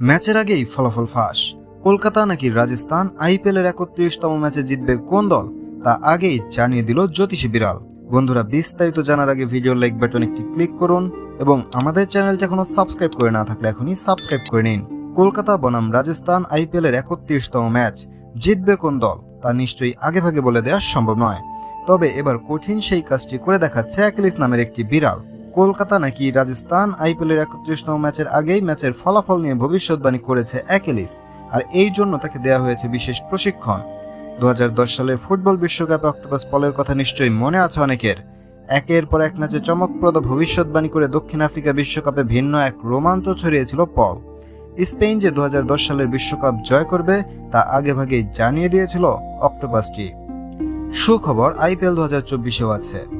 ম্যাচের আগেই ফলাফল ফাঁস। কলকাতা নাকি রাজস্থান আইপিএল এর একত্রিশতম ম্যাচে জিতবে কোন দল, তা আগেই জানিয়ে দিল জ্যোতিষী বিড়াল। বন্ধুরা, বিস্তারিত জানার আগে ভিডিও লাইক বাটন একটি ক্লিক করুন এবং আমাদের চ্যানেলটা এখনও সাবস্ক্রাইব করে না থাকলে এখনই সাবস্ক্রাইব করে নিন। কলকাতা, বনাম, রাজস্থান আইপিএল এর একত্রিশতম ম্যাচ জিতবে কোন দল, তা নিশ্চয়ই আগে ভাগে বলে দেওয়া সম্ভব নয়। তবে এবার কঠিন সেই কাজটি করে দেখাচ্ছে অ্যাকিলিস নামের একটি বিড়াল। কলকাতা নাকি রাজস্থান আইপিএল এর একত্রিশতম ম্যাচের আগেই ম্যাচের ফলাফল নিয়ে ভবিষ্যৎবাণী করেছে অ্যাকেলিস। আর এই জন্য তাকে দেওয়া হয়েছে বিশেষ প্রশিক্ষণ। দু সালের ফুটবল বিশ্বকাপে অক্টোপাস পলের কথা নিশ্চয়ই মনে আছে অনেকের। একের পর এক ম্যাচে চমকপ্রদ ভবিষ্যৎবাণী করে দক্ষিণ আফ্রিকা বিশ্বকাপে ভিন্ন এক রোমাঞ্চ ছড়িয়েছিল পল। স্পেন যে দু হাজার দশ সালের বিশ্বকাপ জয় করবে, তা আগেভাগেই জানিয়ে দিয়েছিল অক্টোপাসটি। সুখবর আইপিএল দু হাজার চব্বিশেও আছে।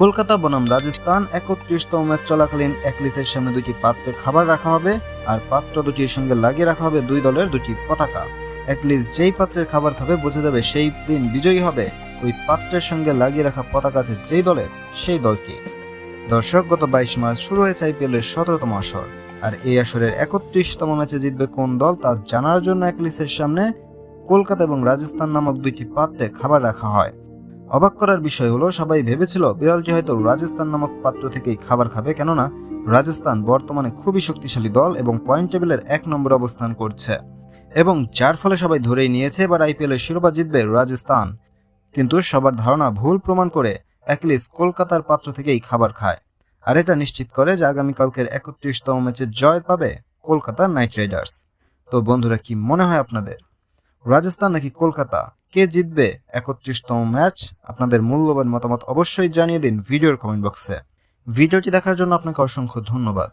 কলকাতা, বনাম রাজস্থান, একত্রিশতম ম্যাচ চলাকালীন একলিসের সামনে দুটি পাত্রে খাবার রাখা হবে আর পাত্র দুটির সঙ্গে লাগিয়ে রাখা হবে দুই দলের দুটি পতাকা। একলিস যেই পাত্রের খাবার খাবে বোঝা যাবে সেই দিন বিজয়ী হবে। ওই পাত্রের সঙ্গে লাগিয়ে রাখা পতাকা আছে যেই দলের, সেই দলটি দর্শক, গত বাইশ মার্চ শুরু হয়েছে আইপিএল এর সতেরোতম আসর। আর এই আসরের একত্রিশতম ম্যাচে জিতবে কোন দল, তা জানার জন্য একলিসের সামনে কলকাতা এবং রাজস্থান নামক দুইটি পাত্রে খাবার রাখা হয়। অবাক করার বিষয় হলো, সবাই ভেবেছিল বিড়ালটি হয়তো রাজস্থান নামক পাত্র থেকেই খাবার খাবে। কেননা, রাজস্থান বর্তমানে খুবই শক্তিশালী দল এবং পয়েন্ট টেবিলের এক নম্বর অবস্থান করছে। এবং যার ফলে সবাই ধরেই নিয়েছে, এবার আইপিএল এর শিরোপা জিতবে রাজস্থান। কিন্তু সবার ধারণা ভুল প্রমাণ করে অ্যাকলিস কলকাতার পাত্র থেকেই খাবার খায়। আর এটা নিশ্চিত করে যে আগামীকালকের একত্রিশতম ম্যাচে জয় পাবে কলকাতা নাইট রাইডার্স। তো বন্ধুরা, কি মনে হয় আপনাদের? রাজস্থান নাকি কলকাতা? কে জিতবে? একত্রিশতম ম্যাচ। আপনাদের মূল্যবান মতামত অবশ্যই জানিয়ে দিন ভিডিওর কমেন্ট বক্সে। ভিডিওটি দেখার জন্য আপনাকে অসংখ্য ধন্যবাদ।